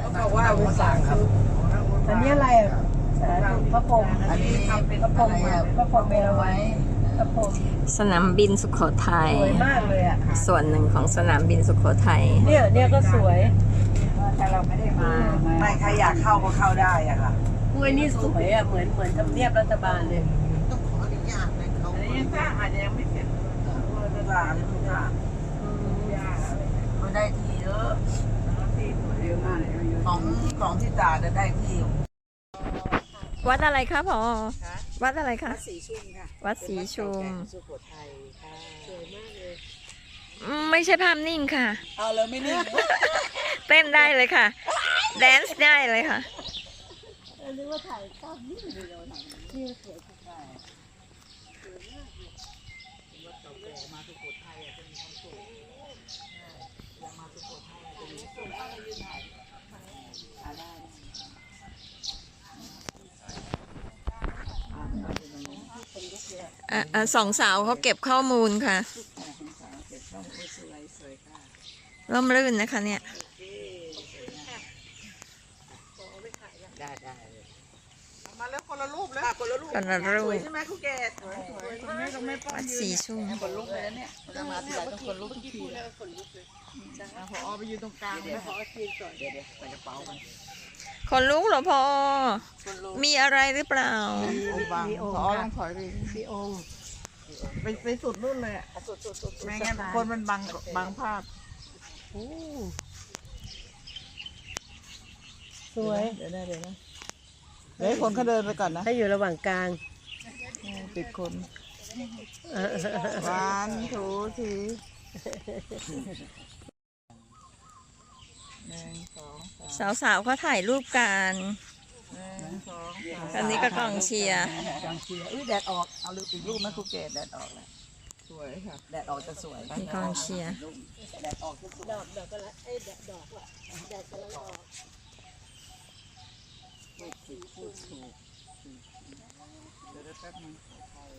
เขาบอกว่าภาษาครับอันนี้อะไรอะสาธุพระพรหมอันนี้เป็นพระพรหมอะไรอะพระพรหมเมรไว้พระพรหมสนามบินสุโขทัยสวยมากเลยอะ ส่วนหนึ่งของสนามบินสุโขทัยเนี่ยเนี่ยก็สวยถ้าเราไม่ได้มา ไม่ใครอยากเข้าก็เข้าได้อะค่ะกล้วยนี่สวยอะ เหมือนเหมือนทำเนียบรัฐบาลเลย ต้องขออนุญาตเลยเขายังสร้างอาจจะยังไม่เสร็จเวลาเลยทุกอย่างมันได้ที่เยอะที่เยอะมากเลย ของของที่ตาจะได้ที่วัดอะไรคะพอวัดอะไรคะ สีชุ่มค่ะวัดศรีชุมสุโขทัยค่ะสวยมากเลยอืมไม่ใช่ภาพนิ่งค่ะ เอาเลยไม่นิ่งเต้นได้เลยค่ะ แดนซ์ได้เลยค่ะอะ อะสองสาวเขาเก็บข้อมูลค่ะร่มรื่นนะคะเนี่ยได้ได้มาแล้วคนละรูปเลยคนละรูปคนละรูปสวยใช่ไหมคุณแกสวยสวยตรงนี้ตรงนี้ป้อวันดยืสีนชุ่มคนลุกเลยนะเนี่ยจะมาทีไรต้องคนลุกทุกทีเลยพอไปยืนตรงกลางเลยพอทีก่อนเดี๋ยวเดี๋ยวใส่กระเป๋ากัน คนลุกเหรอพอคนลุกมีอะไรหรือเปล่าองค์บางพอต้องถอยไปพี่องค์ไปไปสุดนู่นเลยอะสุดสุดสุดไม่งั้นคนมันบังบังภาพสวย เดี๋ยวนะเดี๋ยวนะเดี๋ยวให้คนเขาเดินไปก่อนนะถ้าอยู่ระหว่างกลางติดคน เออเออเออหวานถูที หนึ่งสองสามสาวๆเขาถ่ายรูปกันหนึ่งสองสามอันนี้ก็กองเชียร์กองเชียร์อุ้ยแดดออก เอาอีกรูปไหมครูเกดแดดออกแล้วสวยค่ะ แดดออกจะสวยมีกองเชียร์แดดออกจะสวยดอกดอกก็ละไอ้ยดอกอะแดดกำลังออกถูกถูกถูกถูกเดี๋ยวแป๊บนึงขอไทย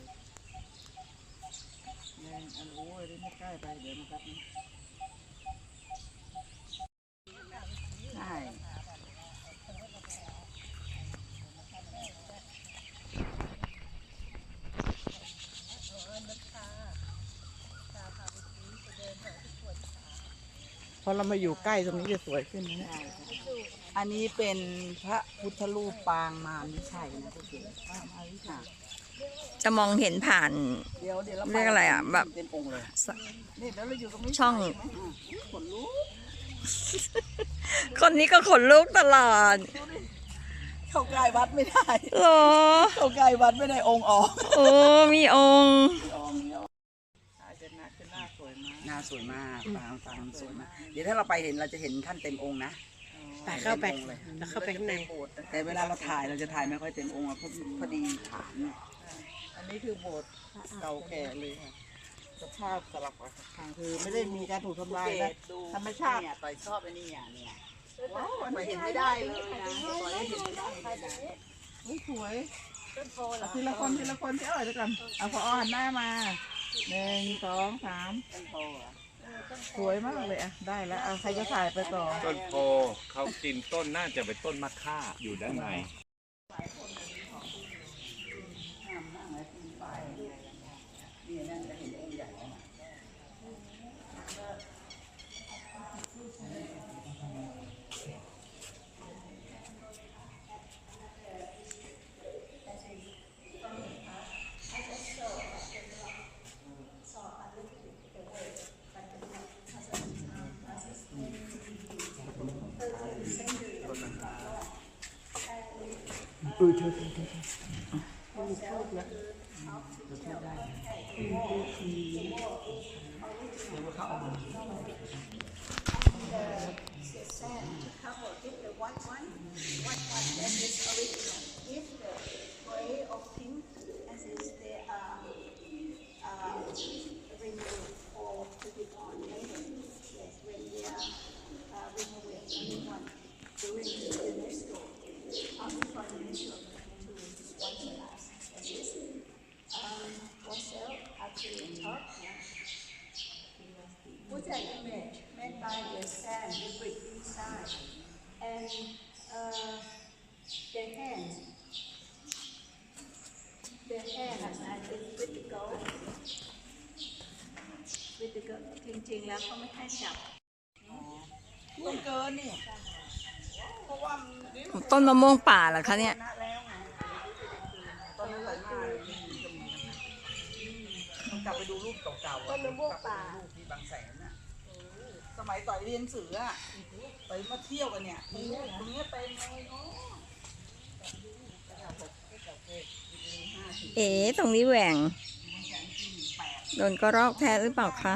หนึ่งอันโอ้ยไม่ใกล้ไปเดี๋ยวมันแป๊บนึงใช่ พอเรามาอยู่ใกล้ตรงนี้จะสวยขึ้นนะเนี่ยอันนี้เป็นพระพุทธรูปปางมารวิชัยนะทุกคนปางมารวิชัยจะมองเห็นผ่าน เดี๋ยวเดี๋ยวเราเรียกอะไรอะแบบ เต็มองค์เลยสนี่เดี๋ยวเราอยู่ตรงนี้ช่อง ขนลุก คนนี้ก็ขนลุกตลอดเข้าใกล้วัดไม่ได้เหรอเข้าใกล้วัดไม่ได้องค์ออกโอ้มีองค์องค์เดียวอาจจะหน้าจะหน้าสวยมากหน้าสวยมากปางปางสวยมาก เดี๋ยวถ้าเราไปเห็นเราจะเห็นท่านเต็มองค์นะไปเข้าไปต็มองค์เลยแล้วเข้าไปข้างในแต่เวลาเราถ่ายเราจะถ่ายไม่ค่อยเต็มองค์อะเพราะพอดีฐานเนี่ยอันนี้คือโบสถ์เก่าแก่เลยค่ะ สภาพสลับกับทางคือไม่ได้มีการถูกทำลายนะธรรมชาติเนี่ยต่อยชอบไอ้นี่อะเนี่ยว้าวมันเห็นไม่ได้เลยนะปล่อยให้เห็นไม่ได้เลยนะเฮ้ยสวยเอาทีละคนทีละคนเจ้าเดี๋ยวก่อนเอาพอหันหน้ามาหนึ่งสองสามสวยมากเลยอะได้แล้วเอาใครจะถ่ายไปต่อต้นโพเขากินต้นน่าจะเป็นต้นมะค่าอยู่ด้านใน 对对对对对嗯嗯。到里面去了。 มันต้นมะม่วงป่าเหรอคะเนี่ยตอนนั้นไหลมาต้องกลับไปดูรูปเก่าๆต้นมะม่วงป่ารูปที่บางแสนน่ะสมัยต่อยเรียนหนังสืออะไปมาเที่ยวกันเนี่ยตรงเนี้ยเป็นเลยเนาะเอ๋ตรงนี้แหว่ง โดนกระรอกแท้หรือเปล่าคะ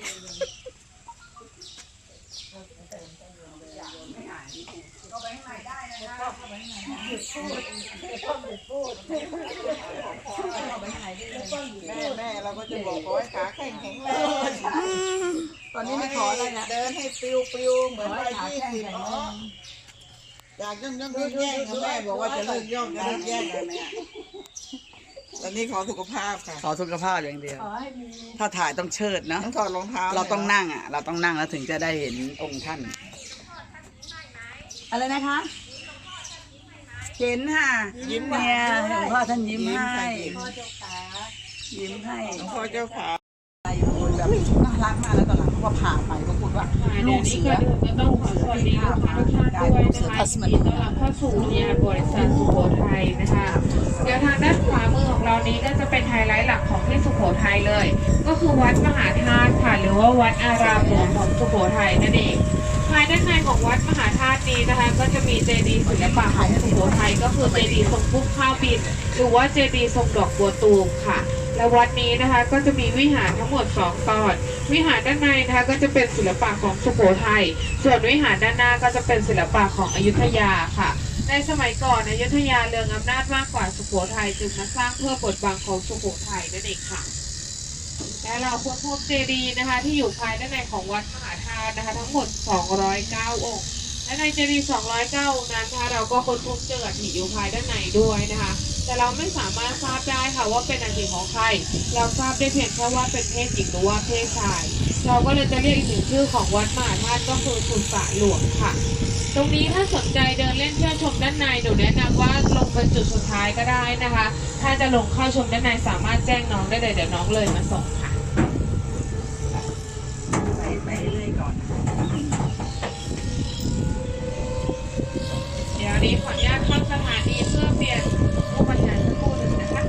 แม่แม่เราก็จะบอกขอให้ขาแข็งแข็งแรงตอนนี้ไม่ขออะไรนะเดินให้ปิวปิวเหมือนวัยยี่สิบอยากย่องย่องแย่งแม่บอกว่าจะเลิกย่องจะเลิกแย่งกันเนี่ยตอนนี้ขอสุขภาพค่ะขอสุขภาพอย่างเดียวขอให้มีถ้าถ่ายต้องเชิดนะต้องถอดรองเท้าเราต้องนั่งอะ เราต้องนั่งแล้วถึงจะได้เห็นองค์ท่าน อะไรนะคะ เห็นค่ะ ยิ้มเนี่ยหลวงพ่อท่านยิ้มให้พ่อเจ้าขายิ้มให้หลวงพ่อเจ้าขาแบบน่ารักมากแล้วตอนหลังเขาก็ผ่าไปก็พูดว่าลูกเสือต้องขอสวัสดีลูกค้าทุกท่านด้วยนะคะยินดีต้อนรับเข้าสู่เนี่ยบริษัทสุโขทัยนะคะเดี๋ยวทางด้านขวามือของเรานี้ก็จะเป็นไฮไลท์หลักของที่สุโขทัยเลย ก็คือวัดมหาธาตุค่ะหรือว่าวัดอารามหลวงของสุโขทัยนั่นเอง ภายด้านในของวัดมหาธาตุนี้นะคะ ก็จะมีเจดีย์ศิลปะของสุโขทัยก็คือเจดีย์ทรงพุ่มข้าวบิน หรือว่าเจดีย์ทรงดอกบัวตูมค่ะ และวัดนี้นะคะก็จะมีวิหารทั้งหมด 2 ตอน วิหารด้านในนะคะก็จะเป็นศิลปะของสุโขทัยส่วนวิหารด้านหน้าก็จะเป็นศิลปะของอยุธยาค่ะในสมัยก่อนอยุธยาเรืองอำนาจมากกว่าสุโขทัยจึงมาสร้างเพื่อบทบังของสุโขทัยนั่นเองค่ะและเราค้นพบเจดีย์นะคะที่อยู่ภายด้านในของวัดม นะคะทั้งหมด 209 องค์ และในเจดีย์209 องค์นั้นนะคะเราก็ค้นพบเจออัฐิอยู่ภายด้านในด้วยนะคะ แต่เราไม่สามารถทราบได้ค่ะว่าเป็นอัฐิของใคร เราทราบได้เพียงแค่ว่าเป็นเพศหญิงหรือว่าเพศชาย เราก็เลยจะเรียกอีกหนึ่งชื่อของวัดมหาธาตุก็คือสุสานหลวงค่ะตรงนี้ถ้าสนใจเดินเล่นเที่ยวชมด้านในหนูแนะนำว่าลงเป็นจุดสุดท้ายก็ได้นะคะ ถ้าจะลงเข้าชมด้านในสามารถแจ้งน้องได้เลยเดี๋ยวน้องเลยมาส่งค่ะ ไปไป เรื่อยก่อน เดี๋ยวนี้ขออนุญาตเข้าสถานีเพื่อเปลี่ยนผู้บริหารสักครู่หนึ่งนะคะ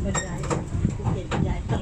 เป็นไรเห็นยายโต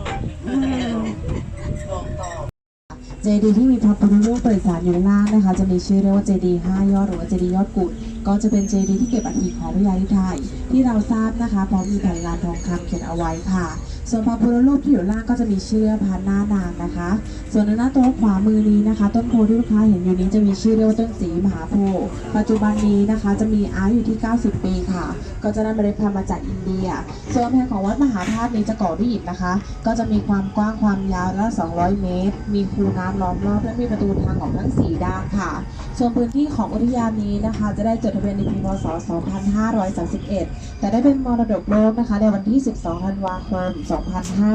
เจ ดีย์ที่มีพระพุทธรูปประดิษฐานอยู่ด้านล่างนะคะ จะมีชื่อเรียกว่าเจดีย์ห้ายอดหรือว่าเจดีย์ยอดกุด ก็จะเป็นเจดีย์ที่เก็บอัฐิของพระยาธิไทยที่เราทราบนะคะพราะมีแผ่นลานทองคำเขียนเอาไว้ค่ะ ส่วนพระพุทธรูปที่อยู่ล่างก็จะมีชื่อพระหน้านางนะคะ ส่วนในหน้าโต๊ะขวามือนี้นะคะ ต้นโพที่ลูกค้าเห็นอยู่นี้จะมีชื่อเรียกว่าต้นสีมหาโพธิ์ปัจจุบันนี้นะคะ จะมีอายุอยู่ที่ 90 ปีค่ะ ก็จะได้เมล็ดพันธุ์มาจากอินเดีย ส่วนแพงของวัดมหาธาตุนี้จะก่อด้วยอิฐนะคะ ก็จะมีความกว้างความยาวละ 200 เมตร มีคูน้ำล้อมรอบและมีประตูทางออกทั้ง 4 ด้านค่ะ ส่วนพื้นที่ของอุทยานนี้นะคะ จะได้จดทะเบียนในปีพศ 2531 แต่ได้เป็นมรดกโลกนะคะ ในวันที่ 12 ธันวาคม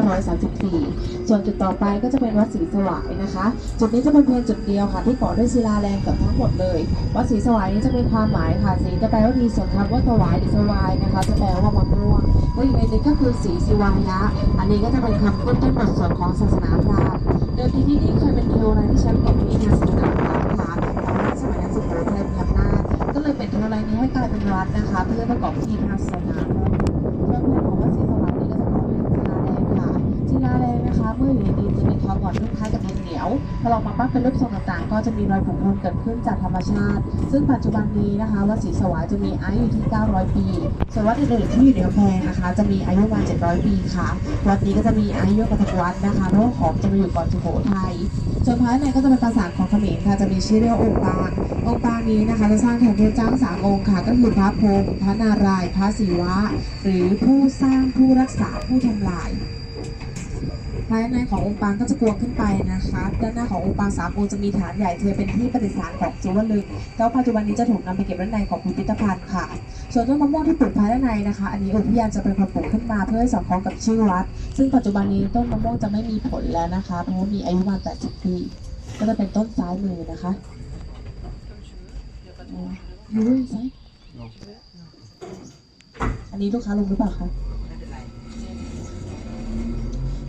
2534 ส่วนจุดต่อไปก็จะเป็นวัดศรีสวายนะคะ จุดนี้จะเป็นเพียงจุดเดียวค่ะ ที่ก่อด้วยศิลาแรงเกับทั้งหมดเลย วัดศรีสวายนี้จะมีความหมายค่ะสีจะแปลว่าดีส่วนคำว่าสวายหรือสวายนะคะ จะแปลว่ามะม่วงและอีกในหนึงก็คือสีสิวายะ อันนี้ก็จะเป็นคำพูดต้นบทสวดของศาสนาพราหมณ์เดิมทีที่นี่เคยเป็นเทวไรที่ใช้ประกอบพิธีทางศาสนาพราหมณ์ เป็นเทวไรนี้ให้กลายเป็นรัฐนะคะ เพื่อประกอบพิธีทางศาสนาพราหมณ์เพื่องแรกของวัดศรีส วายนี้ก็จะขอเป็นศิลาแรงนะคะ เมื่ออยู่ในดินจะมีความอ่อนนุ่มคล้ายกับดินเหนียว พอเรามาปั้นเป็นรูปทรงต่างๆ ก็จะมีรอยผุพรุนเกิดขึ้นจากธรรมชาติ ซึ่งปัจจุบันนี้นะคะวัดศรีสวายจะมีอายุอยู่ที่ 900 ปี ส่วนวัดอื่นๆที่อยู่ในกำแพงนะคะ จะมีอายุประมาณ 700 ปีค่ะวัดนี้ก็จะมีอายุกว่าทุกวัดนะคะเพราะว่าของจะมาอยู่ก่อนสุโขทัยส่วนภายในก็จะเป็นปราสาทของเขมรค่ะจะมีชื่อเรียกว่าองค์ปางองค์ปางนี้นะคะจะสร้างแทนเทพเจ้าสามองค์ค่ะ ก็คือพระพรหมพระนารายณ์พระศิวะ หรือผู้สร้างผู้รักษาผู้ทำลาย ภายในขององค์ปางก็จะกวงขึ้นไปนะคะ ด้านหน้าขององค์ปางสามองค์จะมีฐานใหญ่เธอเป็นที่ประดิษฐานของจิวลึงแต่ว่าปัจจุบันนี้จะถูกนำไปเก็บไว้ในของพิพิธภัณฑ์ค่ะ ส่วนต้นมะม่วงที่ปลูกภายในนะคะ อันนี้อุทยานจะเป็นคนปลูกขึ้นมาเพื่อให้สอดคล้องกับชื่อวัด ซึ่งปัจจุบันนี้ต้นมะม่วงจะไม่มีผลแล้วนะคะเพราะว่ามีอายุประมาณ80 ปี ก็จะเป็นต้นซ้ายมือนะคะอืมอยู่ด้วยซ้ายอันนี้ลูกค้าลงหรือเปล่าคะ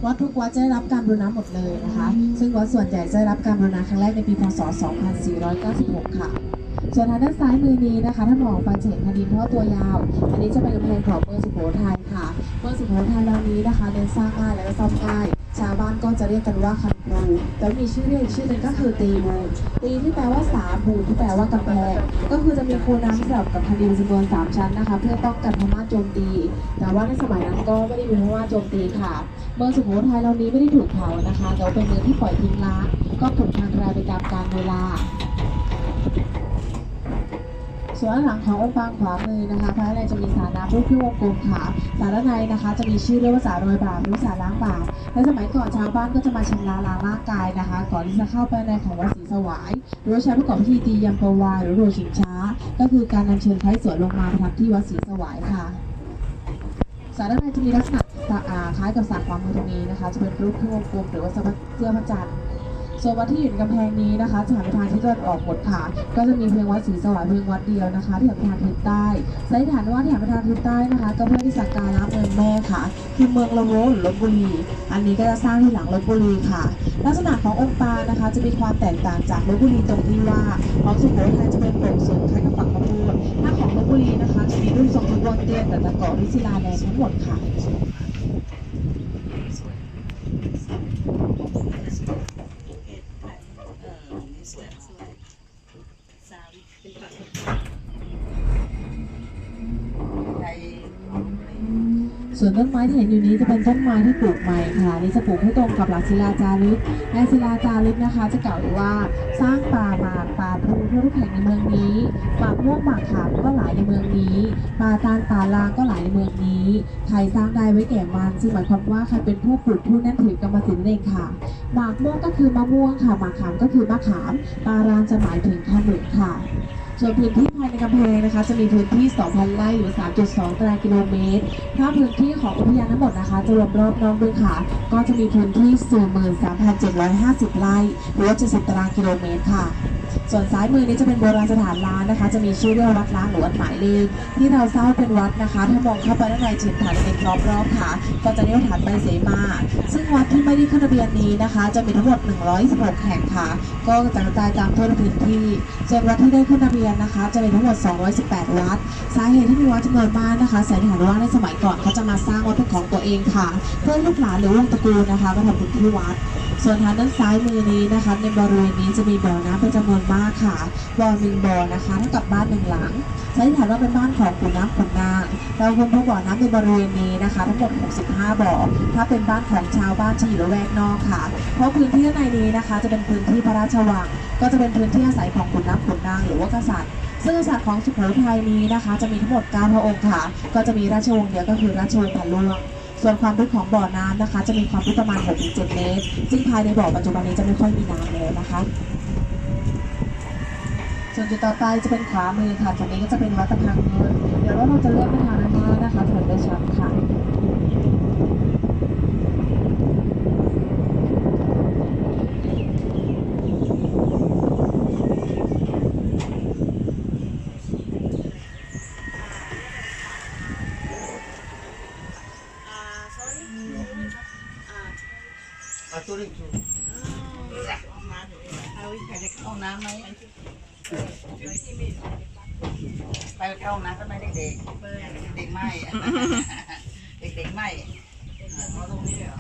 วัดทุกวัดจะได้รับการบูรณะหมดเลยนะคะ ซึ่งวัดส่วนใหญ่จะได้รับการบูรณะครั้งแรกในปีพศ 2496 ค่ะ ส่วนทางด้านซ้ายมือนี้นะคะถ้ามองไปจะเห็นแผ่นดินท่อตัวยาว อันนี้จะเป็นกำแพงของเมืองสุโขทัยค่ะ เมืองสุโขทัยเหล่านี้นะคะเดินสร้างง่ายและก็ซ่อมง่าย ชาวบ้านก็จะเรียกกันว่าคันโูแล้วมีชื่อเรียกอีกชื่อหนึงก็คือตีบูนตีที่แปลว่าสามบูที่แปลว่ากำแพงก็คือจะมีคูน้ำสลับกับแผ่นดินจำนวนสามชั้นนะคะ เพื่อป้องกันพม่าโจมตี แต่ว่าในสมัยนั้นก็ไม่ได้มีพม่าโจมตีค่ะ เมืองสุโขทัยเหล่านี้ไม่ได้ถูกเผานะคะแต่ว่าเป็นเมืองที่ปล่อยทิ้งร้างก็ถูกทางรายไปตามกาลเวลา ส่วนด้านหลังขององค์ปางขวามือนะคะภายในจะมีสระน้ำรูปที่วงกลมค่ะสระด้านในนะคะ จะมีชื่อเรียกว่าสระโรยบาปหรือสระล้างบาปในสมัยก่อนชาวบ้านก็จะมาชำระล้างร่างกายนะคะ ก่อนที่จะเข้าไปในของวัดศรีสวายหรือใช้ประกอบพิธีตียมปวายหรือโรยชิงช้า ก็คือการนำเชิญไคร้สวยลงมาประทับที่วัดศรีสวายค่ะ สารด้านในจะมีลักษณะอ่าคล้ายกับสารความมือตรงนี้นะคะ จะเป็นรูปที่วงกลมหรือว่าเสื้อพระจันทร์ ส่วนวัดที่อยู่ในกำแพงนี้นะคะจะหันไปทางที่ตะวันออกหมดค่ะ ก็จะมีเพียงวัดศรีสวายเพียงวัดเดียวนะคะ ที่หันไปทางทิศใต้สันนิษฐานว่าที่หันไปทางทิศใต้นะคะ ก็เพื่อที่สักการะเมืองแม่ค่ะ คือเมืองละโวหรือลบบุรี อันนี้ก็จะสร้างที่หลังลบบุรีค่ะ ลักษณะขององค์ปานะคะ จะมีความแตกต่างจากลบบุรีตรงที่ว่าของสุโขทัยจะเป็นโปร่งสูงคล้ายกับฝั่งพระพูดถ้าของลบบุรีนะคะจะมีรูปทรงที่บนเตี้ยแต่ตะเกาะวิศิลาแดงทั้งหมดค่ะใน ส่วนต้นไม้ที่เห็นอยู่นี้จะเป็นต้นไม้ที่ปลูกใหม่ค่ะนี่จะปลูกให้ตรงกับหลักศิลาจารึกในศิลาจารึกนะคะ จะกล่าวว้ว่าสร้างป่าหมากป่าพลูทั่วทุกแห่งในเมืองนี้หมาม่วงหมากขามก็หลายในเมืองนี้ป่าตาลป่าลางก็หลายในเมืองนี้ใครสร้างได้ไว้แก่มันซึ่งหมายความว่าใครเป็นผู้ปลูกผู้นั่นถือกรรมสิทธิ์เองค่ะหมากม่วงก็คือมะม่วงค่ะหมากขามก็คือมะขามปลารางจะหมายถึงขนุนค่ะ ส่วนพื้นที่ภายในกำแพงนะคะ จะมีพื้นที่ 2,000 ไร่หรือ 3.2 ตารางกิโลเมตรถ้าพื้นที่ของอุทยานทั้งหมดนะคะจะรวมรอบน้องบึงขาก็จะมีพื้นที่ 43,750 ไร่หรือว่า70ตารางกิโลเมตรค่ะ ส่วนซ้ายมือนี้จะเป็นโบราณสถานล้านนะคะ จะมีชื่อเรียกว่าวัดล้างหรือวัดหมายเลขที่เราทราเป็นวัดนะคะ ถ้ามองเข้าไปด้านในจะเห็นฐานเล็กรอบๆค่ะ ก็จะเรียกฐานใบเสมา ซึ่งวัดที่ไม่ได้ขึ้นทะเบียนนี้นะคะ จะมีทั้งหมด 116 แห่งค่ะ ก็จะกระจายตามทั่วพื้นที่ส่วนวัดที่ได้ขึ้นทะเบียนนะคะ จะมีทั้งหมด 218 วัด สาเหตุที่มีวัดจำนวนมากนะคะแสนฐานว่าในสมัยก่อนเขาจะมาสร้างวัดเป็นของตัวเองค่ะ เพื่อลูกหลานหรือวงตระกูลนะคะมาทำบุญที่วัด ส่วนทางด้านซ้ายมือนี้นะคะ ในบริเวณนี้จะมีบ่อน้ำเป็นจำนวนมากค่ะบ่อหนึ่งบ่อนะคะเท่ากับบ้านหนึ่งหลังสันนิษฐานว่าเป็นบ้านของขุนน้ำขุนนางเราพบบ่อน้ำในบริเวณนี้นะคะ ทั้งหมด 65 บ่อ ถ้าเป็นบ้านของชาวบ้านจะอยู่ละแวกนอกค่ะ เพราะพื้นที่ด้านในนี้นะคะ จะเป็นพื้นที่พระราชวัง ก็จะเป็นพื้นที่อาศัยของขุนน้ำขุนนางหรือว่ากษัตริย์ซึ่งกษัตริย์ของสุโขทัยนี้นะคะ จะมีทั้งหมด 9 พระองค์ค่ะ ก็จะมีราชวงศ์เดียวก็คือราชวงศ์พันลวงส่วนความลึกของบ่อน้ำนะคะ จะมีความลึกประมาณ 6-7 เมตร ซึ่งภายในบ่อปัจจุบันนี้จะไม่ค่อยมีน้ำแล้วนะคะ ส่วนจุดต่อไปจะเป็นขวามือค่ะตรงนี้ก็จะเป็นวัดตะพังเงินเดี๋ยวเราจะเลื่อนไปทางด้านหน้านะคะถนนได้ชัดค่ะ เอาตัวเล็กตัวเอาอีกใครจะเข้าห้องน้ำไหมไปเข้าห้องน้ำก็ไม่เด็กๆเด็กๆไม่ เด็กๆไม่เอาตรงนี้เหรอ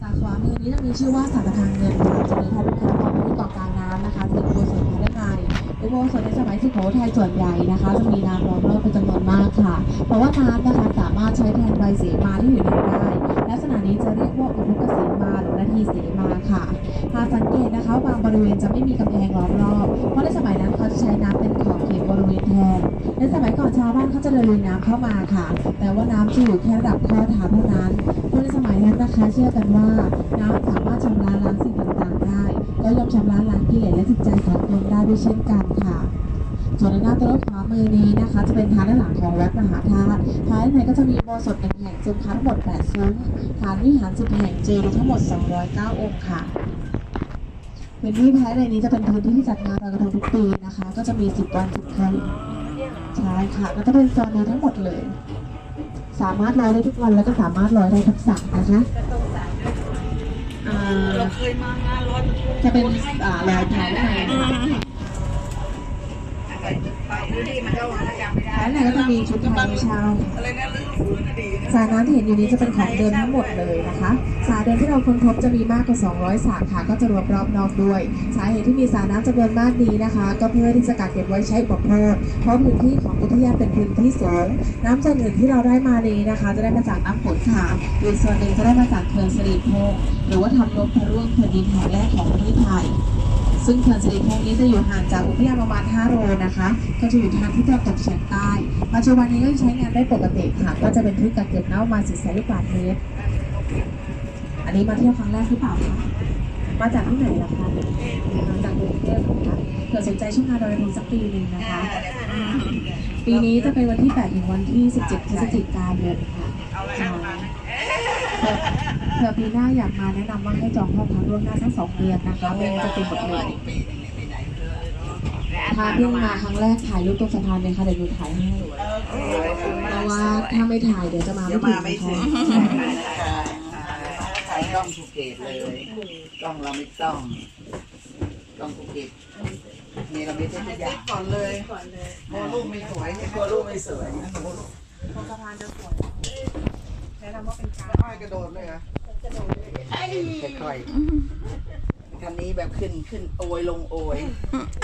สาขวามือนี้จะมี ชื่อว่าสารทางเงินค่ะจะมีทางเป็นขั้นตอนที่เกาะกางน้ำนะคะจะเป็นอุโบสถภายด้านในอุโบสถในสมัยสุโขทัยส่วนใหญ่นะคะจะมีน้ำล้อมรอบเป็นจำนวนมากค่ะ เพราะว่าน้ำนะคะสามารถใช้แทนใบเสมาที่อยู่ในได้ ลักษณะนี้จะเรียกว่าอุทกเสมาหรือนาทีเสมาค่ะหากสังเกตนะคะบางบริเวณจะไม่มีกำแพงล้อมรอบ เพราะในสมัยนั้นเขาจะใช้น้ำเป็นขอบเขตบริเวณแทนในสมัยก่อนชาวบ้านเขาจะเดินลุยน้ำเข้ามาค่ะ แต่ว่าน้ำจะอยู่แค่ระดับข้อเท้าเท่านั้น นะคะเชื่อกันว่าน้ำสามารถชำระล้างสิ่งต่างๆได้ ก็ย่อมชำระล้างกิเลสและจิตใจของตนได้ด้วยเช่นกันค่ะส่วนในหน้าตะลุขวามือนี้นะคะ จะเป็นทางด้านหลังของวัดมหาธาตุภายในก็จะมีโบสถหนึ่งแห่งซุ้มทั้งหมด8ซุ้มฐานวิหาร10แห่งเจดีทั้งหมด 209 องค์ค่ะพื้นที่ภายในนี้จะเป็นพื้นที่ที่จัดงานลอยกระทงทุกปีนะคะ ก็จะมี 10 วัน10คืนใช่ค่ะก็จะเป็นโซนนี้ทั้งหมดเลย สามารถลอยได้ทุกวันแล้วก็สามารถลอยได้ทุกสัปนะคะอ่าเราเคยมางานร้อยจะเป็นอ่าลอยเท้าในค่ะ และไหนก็จะมีชุดไทยเช่าอะไรนะลืมฟื้นอดีสาน้ำที่เห็นอยู่นี้จะเป็นของเดิมทั้งหมดเลยนะคะ สาเดิมที่เราค้นพบจะมีมากกว่า 200 สายค่ะก็จะรวมรอบนอกด้วย สาเหตุที่มีสาน้ำจำนวนมากนี้นะคะ ก็เพื่อที่จะกักเก็บไว้ใช้อุปโภคเพราะพื้นที่ของอุทยานเป็นพื้นที่สูง น้ำส่วนอื่นที่เราได้มานี้นะคะ จะได้มาจากน้ำฝนค่ะอีกส่วนหนึ่งจะได้มาจากเขื่อนสิริพงษ์หรือว่าทำนพพระร่วงแผ่นดินแห่งแรกของประเทศไทย ซึ่งเขื่อนสิริพงษ์นี้จะอยู่ห่างจากอุทยานประมาณ 5 โลนะคะ ก็จะอยู่ทางที่ตะวันตกเฉียงใต้ ปัจจุบันนี้ก็ใช้งานได้ปกติค่ะ ก็จะเป็นที่กักเก็บน้ำประมาณ4แสนลูกบาศก์เมตร อันนี้มาเที่ยวครั้งแรกหรือเปล่าคะ มาจากที่ไหนล่ะคะ มาจากกรุงเทพค่ะเผื่อสนใจช่วงงานลอยกระทงสักปีหนึ่งนะคะ ปีนี้จะเป็นวันที่ 8 ถึงวันที่ 17 พฤศจิกายนค่ะใช่ เผื่อปีหน้าอยากมาแนะนำว่าให้จองห้องพักล่วงหน้าสักสองเดือนนะคะไม่งั้นจะเต็มหมดเลยถ้าเพิ่งมาครั้งแรกถ่ายรูปตรงสะพานเลยค่ะเดี๋ยวหนูถ่ายให้เพราะว่าถ้าไม่ถ่ายเดี๋ยวจะมาไม่เดี๋ยวถึมางไม่นะถึงคะถ่ายกล้องภูเก็ตเลยกล้องเราไม่ต้องกล้องภูเก็ตนี่เราไม่ได้ทุกอย่างก่อนเลยกลัวลูกไม่สวยกลัวลูกไม่สวยกลัวลูกตรงสะพานจะสวยแนะนำว่าเป็นการค่อยกระโดดเลยเหรอค่อยๆคันนี้แบบขึ้นขึ้นโอยลงโอย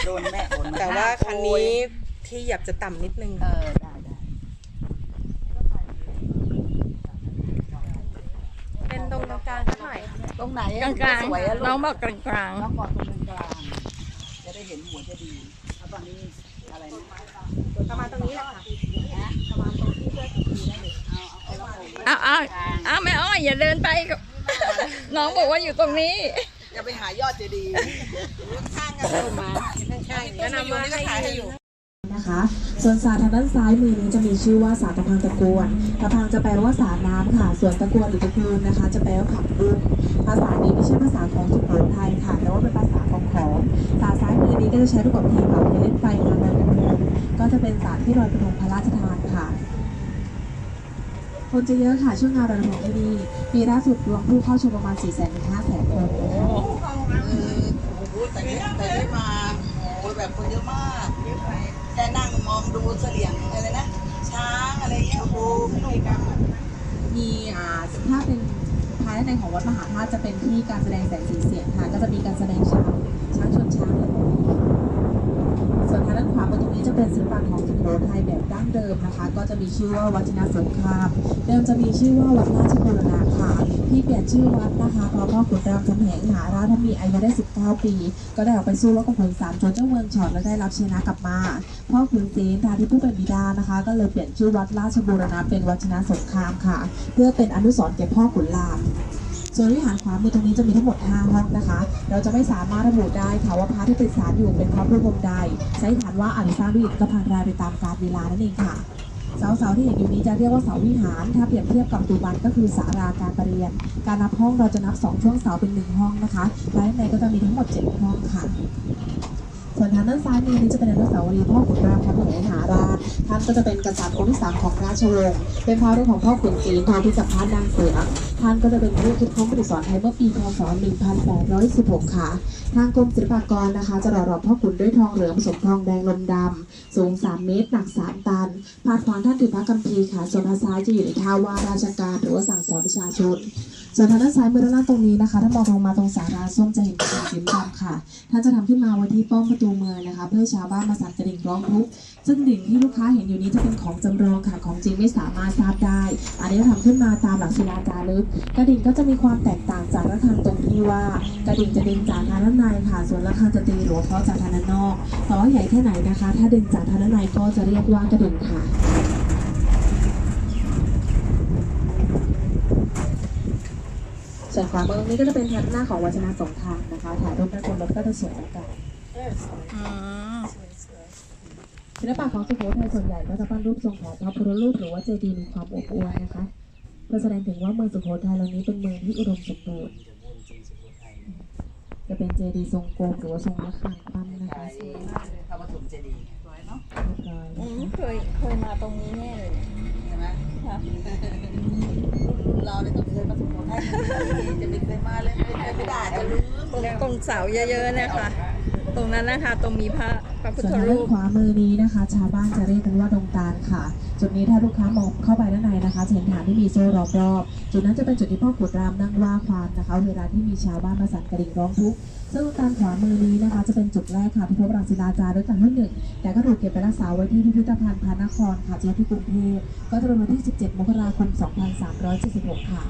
โดนแม่โอนมาแต่ว่าคันนี้ที่อยากจะต่ำนิดนึงเออได้ได้เป็นตรงกลางๆสักหน่อยตรงไหนกลางกลางสวยอะน้องลูกบอกกลางกลางน้องบอกตรงกลางจะได้เห็นหัวจะดีแล้วตอนนี้อะไรนะประมาณตรงนี้แหละค่ะเอาเอาเอาแม่อ้อยอย่าเดินไปกับน้องบอกว่าอยู่ตรงนี้จะไปหายอดเจดีย์ข้างกันเลยมาใช่แนะนำว่าให้อยู่นะคะส่วนสาทางด้านซ้ายมือนี้จะมีชื่อว่าสาตะพังตะกวนตะพังจะแปลว่าสาน้ำค่ะ ส่วนตะกวนหรือตะกูลนะคะ จะแปลว่าขับรุ่นภาษานี้ไม่ใช่ภาษาของสุโขทัยค่ะ แต่ว่าเป็นภาษาของขอมสาซ้ายมือนี้ก็จะใช้ประกอบพิธีเป่าเทียนเล่นไฟงานลอยกระทงก็จะเป็นสาที่ลอยกระทงพระราชทานค่ะ คนจะเยอะค่ะช่วงงานระทงที่นี่ปีล่าสุดรวมผู้เข้าชมประมาณ4 0 0 0 0 0 5 0 0 0 0คนนะคะเออโอ้โหแต่นี้แต่นี้มาโอ้แบบคนเยอะมากแค่นั่งมองดูเสลียงอะไรนะช้างอะไรเงี้ยโอ้โหนุกอะมีอ่าถ้าเป็นภายในของวัดมหาธาตุจะเป็นที่การแสดงแสงสีเสียงค่ะก็จะมีการแสดงช้างช้างชนช้างอะไรแบบนี้ค่ะส่วนทางด้านขวามือตรงนี้จะเป็นศิลปะของสุโขทัยแบบดั้งเดิมนะคะ ก็จะมีชื่อว่าวัฒนสงครามเดิมจะมีชื่อว่าวัดราชบูรณะค่ะที่เปลี่ยนชื่อวัดนะคะเพราะพ่อขุนรามคำแหงหาราชมีอายุได้ 19 ปี ก็ได้ออกไปสู้รบกับผลสามจนเจ้าเมืองฉอดและได้รับชนะกลับมาพ่อขุนศรีทาที่ผู้เป็นบิดานะคะ ก็เลยเปลี่ยนชื่อวัดราชบูรณะเป็นวัฒนสงครามค่ะ เพื่อเป็นอนุสรณ์แก่พ่อขุนราม ส่วนวิหารขวามือตรงนี้จะมีทั้งหมด 5 ห้องนะคะ เราจะไม่สามารถระบุได้ค่ะว่าพระที่ติดสารอยู่เป็นพระรูปองค์ใดใช้ฐานว่าอาจจะสร้างด้วยอิฐก็พังรายไปตามกาลเวลานั่นเองค่ะเสาเสาที่เห็นอยู่นี้จะเรียกว่าเสาวิหาร ถ้าเปรียบเทียบกับปัจจุบันก็คือศาลาการประเรียน การนับห้องเราจะนับ 2 ช่วงเสาเป็น 1 ห้องนะคะและในก็จะมีทั้งหมด 7 ห้องค่ะส่วนทางด้านซ้ายมือนี้จะเป็นอนุสาวรีย์พ่อขุนรามคำแหงมหาราชท่านก็จะเป็นกษัตริย์องค์ที่สามของราชวงศ์เป็นพระรุ่นของพ่อขุนศรีทองพิจักพระนางเสือ ท่านก็จะเป็นผู้คิดค้นประดิษฐ์สอนไทยเมื่อปีพศ 1816 ค่ะ ทางกรมศิลปากรนะคะ จะหล่อหลอมพ่อขุนด้วยทองเหลืองผสมทองแดงลมดำ สูง 3 เมตร หนัก 3 ตันพาดขวางท่านถือพระกัมภีค่ะ ส่วนทางซ้ายจะอยู่ในท่าว่าราชการหรือว่าสั่งสอนประชาชน ส่วนทางด้านซ้ายมือด้านล่างตรงนี้นะคะ ถ้ามองลงมาตรงสาราส้มจะเห็นเป็นสีดำค่ะ ท่านจะทำขึ้นมาไว้ที่ป้อมประตูเมืองนะคะ เพื่อชาวบ้านมาสั่นกระดิ่งร้องทุกข์ ซึ่งดิ่งที่ลูกค้าเห็นอยู่นี้จะเป็นของจำลองค่ะ ของจริงไม่สามารถทราบได้ อันนี้ทำขึ้นมาตามหลักศิลาจารึก กระดิ่งก็จะมีความแตกต่างจากระฆังตรงที่ว่ากระดิ่งจะดึงจากทางด้านในค่ะ ส่วนระฆังจะตีหรือว่าเคาะจากทางด้านนอกแต่ว่าใหญ่แค่ไหนนะคะ ถ้าดึงจากทางด้านในก็จะเรียกว่ากระดิ่งค่ะส่วนขวามือนี้ก็จะเป็นทางหน้าของวัชนาสงครามนะคะถ่ายรูปด้านบนรถก็จะสวยแล้วกันอืม ศิลปะของสุโขทัยส่วนใหญ่ก็จะปั้นรูปทรงของพระพุทธรูปหรือว่าเจดีย์มีความอบอวลนะคะเพื่อแสดงถึงว่าเมืองสุโขทัยเรานี้เป็นเมืองที่อุดมสมบูรณ์จะเป็นเจดีย์ทรงกลมหรือว่าทรงระฆังปั้นนะคะสวยพระปฐมเจดีย์สวยเนาะเรียบร้อยอืนะมคะเคยเคยมาตรงนี้แน่เลยเนี่ยใช่ไหมค่ะเราเนี่ยต้องเคยมาสุโขทัยจะไม่เคยมาเลยไม่เคยไม่ได้จะลืมตรงตรงเสาเยอะๆนะคะ ตรงนั้นนะคะตรงมีพระพระพุทส่วนธทางรูด้านป ขวามือนี้นะคะ ชาวบ้านจะเรียกกันว่าดงตาลค่ะ จุดนี้ถ้าลูกค้ามองเข้าไปด้านในนะคะจะเห็นฐานที่มีโซ่รอบรอบๆจุดนั้นจะเป็นจุดที่พ่อขุนรามนั่งว่าความนะคะ เวลาที่มีชาวบ้านมาสั่นกระดิ่งร้องทุกข์ซึ่งการขวามือนี้นะคะ จะเป็นจุดแรกค่ะที่พบรังศิลาจารึกครั้งที่หนึ่งแต่ก็ถูกเก็บไปรักษาไว้ที่พิพิธภัณฑ์พระนครค่ะจังหวัดที่กรุงเทพก็จะเป็นวันที่ 17 มกราคม 2376 ค่ะ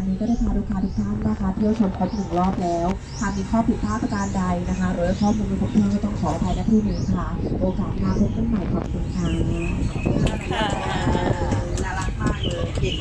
นนี้ก็ได้พาลูกค้าทุกท่านนะคะเที่ยวชมครบหนึ่งรอบแล้วหากมีข้อผิดพลาดประการใดนะคะ หรือข้อมูลไม่ครบถ้วนก็ต้องขออภัยณที่นี้ค่ะ โอกาสหน้าพบกันใหม่ขอบคุณค่ะน่ารักมากเลย